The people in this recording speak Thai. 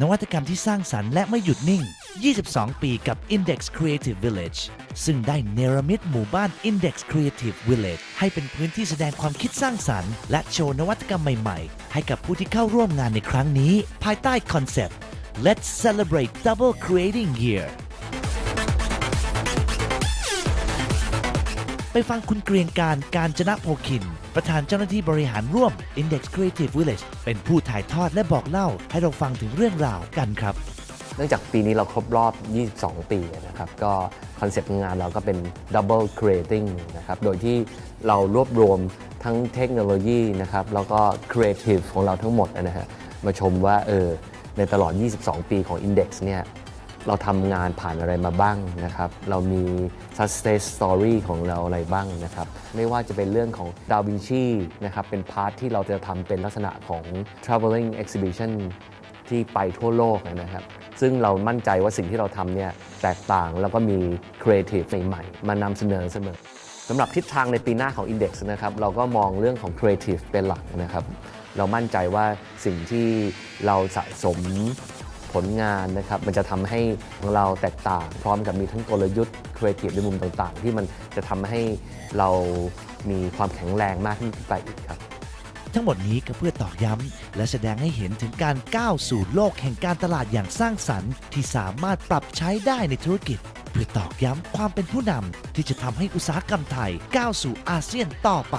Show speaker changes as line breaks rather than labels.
นวัตกรรมที่สร้างสรรค์และไม่หยุดนิ่ง 22 ปีกับ Index Creative Village ซึ่งได้เนรมิตหมู่บ้าน Index Creative Village ให้เป็นพื้นที่แสดงความคิดสร้างสรรค์และโชว์นวัตกรรมใหม่ๆ ให้กับผู้ที่เข้าร่วมงานในครั้งนี้ ภายใต้คอนเซปต์ Let's celebrate double creating year ไปฟังคุณเกรียงการการจนะโพคิน ประธานเจ้าหน้าที่บริหารร่วม Index Creative Village เป็นผู้ถ่ายทอดและบอกเล่าให้เราฟังถึงเรื่องราวกันครับ
เนื่องจากปีนี้เราครบรอบ 22 ปีนะครับ ก็คอนเซปต์งานเราก็เป็น double creating นะครับ โดยที่เรารวบรวมทั้งเทคโนโลยีนะครับ แล้วก็ creative ของเราทั้งหมดนะฮะ มาชมว่าเออในตลอด 22 ปีของ Index เนี่ย เราทำงานผ่านอะไรมาบ้างนะครับ เรามี success story ของเราอะไรบ้างนะครับ ไม่ว่าจะเป็นเรื่องของ Da Vinci นะครับ เป็นพาร์ทที่เราจะทำเป็นลักษณะของ traveling exhibition ที่ไปทั่วโลกนะครับ ซึ่งเรามั่นใจว่าสิ่งที่เราทำเนี่ยแตกต่างแล้วก็มีครีเอทีฟใหม่ๆมานำเสนอเสมอสำหรับทิศทางในปีหน้าของ Index นะครับ เราก็มองเรื่องของ Creative เป็นหลักนะครับ เรามั่นใจว่าสิ่งที่เราสะสม ผลงานนะครับมันจะทำให้ของเราแตกต่าง พร้อมกับมีทั้งกลยุทธ์ Creative ในมุมต่างๆ ที่มันจะทำให้เรามีความแข็งแรงมากขึ้นไปอีกครับ
ทั้งหมดนี้ก็เพื่อตอกย้ำและแสดงให้เห็นถึงการก้าวสู่โลกแห่งการตลาดอย่างสร้างสรรค์ ที่สามารถปรับใช้ได้ในธุรกิจ เพื่อตอกย้ำความเป็นผู้นำที่จะทำให้อุตสาหกรรมไทยก้าวสู่อาเซียนต่อไป